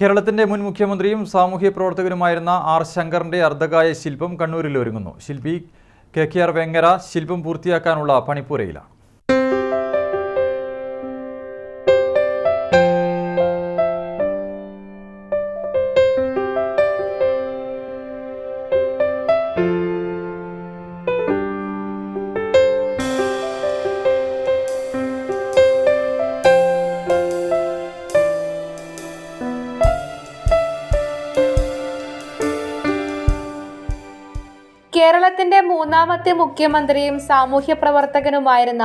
കേരളത്തിന്റെ മുൻ മുഖ്യമന്ത്രിയും സാമൂഹ്യ പ്രവർത്തകനുമായിരുന്ന ആർ ശങ്കറിന്റെ അർദ്ധകായ ശില്പം കണ്ണൂരിൽ ഒരുങ്ങുന്നു. ശില്പി കെ കെ ആർ വെങ്ങര ശില്പം പൂർത്തിയാക്കാനുള്ള പണിപ്പുരയിലാണ്. കേരളത്തിന്റെ മൂന്നാമത്തെ മുഖ്യമന്ത്രിയും സാമൂഹ്യ പ്രവർത്തകനുമായിരുന്ന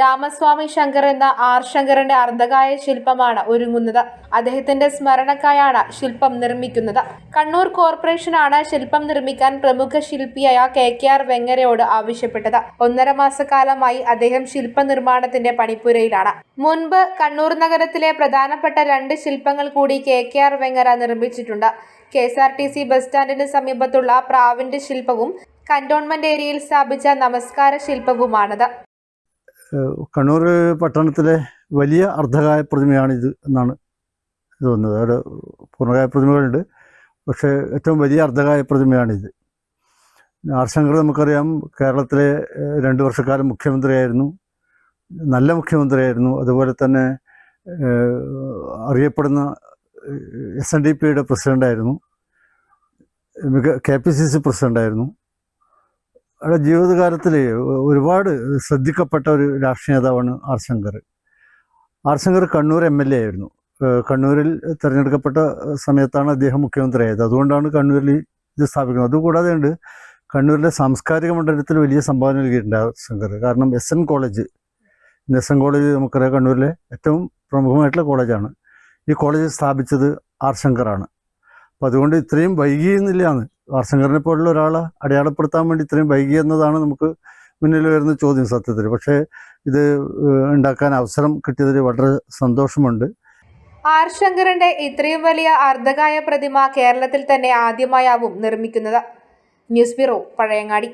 രാമസ്വാമി ശങ്കർ എന്ന ആർ ശങ്കറിന്റെ അർദ്ധകായ ശില്പമാണ് ഒരുങ്ങുന്നത്. അദ്ദേഹത്തിന്റെ സ്മരണക്കായാണ് ശില്പം നിർമ്മിക്കുന്നത്. കണ്ണൂർ കോർപ്പറേഷനാണ് ശില്പം നിർമ്മിക്കാൻ പ്രമുഖ ശില്പിയായ കെ കെ ആർ വെങ്ങരയോട് ആവശ്യപ്പെട്ടത്. ഒന്നര മാസക്കാലമായി അദ്ദേഹം ശില്പ നിർമ്മാണത്തിന്റെ പണിപ്പുരയിലാണ്. മുൻപ് കണ്ണൂർ നഗരത്തിലെ പ്രധാനപ്പെട്ട രണ്ട് ശില്പങ്ങൾ കൂടി കെ കെ ആർ വെങ്ങര നിർമ്മിച്ചിട്ടുണ്ട്. K S R T C bus സ്റ്റാൻഡിന് സമീപത്തുള്ള പ്രാവിന്റെ ശില്പവും കന്റോൺമെന്റ് ഏരിയയിൽ സ്ഥാപിച്ച നമസ്കാര ശില്പവുമാണത്. കണ്ണൂർ പട്ടണത്തിലെ വലിയ അർദ്ധകായ പ്രതിമയാണ് ഇത് എന്നാണ് തോന്നുന്നത് അവിടെ പൂർണകായ പ്രതിമകളുണ്ട്. പക്ഷേ ഏറ്റവും വലിയ അർദ്ധകായ പ്രതിമയാണിത്. ആർ ശങ്കർ നമുക്കറിയാം കേരളത്തിലെ രണ്ട് വർഷക്കാലം മുഖ്യമന്ത്രിയായിരുന്നു. നല്ല മുഖ്യമന്ത്രിയായിരുന്നു. അതുപോലെ തന്നെ അറിയപ്പെടുന്ന എസ് എൻ ഡി പിയുടെ പ്രസിഡന്റായിരുന്നു മിക കെ പി സി സി പ്രസിഡന്റായിരുന്നു അവിടെ ജീവിതകാലത്തിൽ ഒരുപാട് ശ്രദ്ധിക്കപ്പെട്ട ഒരു രാഷ്ട്രീയ നേതാവാണ് R Shankar. R Shankar Kannur M L A ആയിരുന്നു. കണ്ണൂരിൽ തിരഞ്ഞെടുക്കപ്പെട്ട സമയത്താണ് അദ്ദേഹം മുഖ്യമന്ത്രിയായത്. അതുകൊണ്ടാണ് കണ്ണൂരിൽ ഇത് സ്ഥാപിക്കുന്നത്. അതുകൂടാതെ ഉണ്ട് കണ്ണൂരിലെ സാംസ്കാരിക മണ്ഡലത്തിൽ വലിയ സംഭാവന നൽകിയിട്ടുണ്ട് ആർ ശങ്കർ. കാരണം S N college S N college നമുക്കറിയാം കണ്ണൂരിലെ ഏറ്റവും പ്രമുഖമായിട്ടുള്ള കോളേജാണ്. ഈ കോളേജ് സ്ഥാപിച്ചത് ആർ ശങ്കറാണ് അപ്പോൾ അതുകൊണ്ട് ഇത്രയും വൈകിയെന്നില്ലാന്ന് ആർ ശങ്കറിനെ പോലുള്ള ഒരാളെ അടയാളപ്പെടുത്താൻ വേണ്ടി ഇത്രയും വൈകി എന്നതാണ് നമുക്ക് മുന്നിൽ വരുന്ന ചോദ്യം സത്യത്തിൽ. പക്ഷേ ഇത് ഉണ്ടാക്കാൻ അവസരം കിട്ടിയതിൽ വളരെ സന്തോഷമുണ്ട്. ആർ ശങ്കറിന്റെ ഇത്രയും വലിയ അർദ്ധകായ പ്രതിമ കേരളത്തിൽ തന്നെ ആദ്യമായാവും നിർമ്മിക്കുന്നത്. News bureau Pazhayangadi.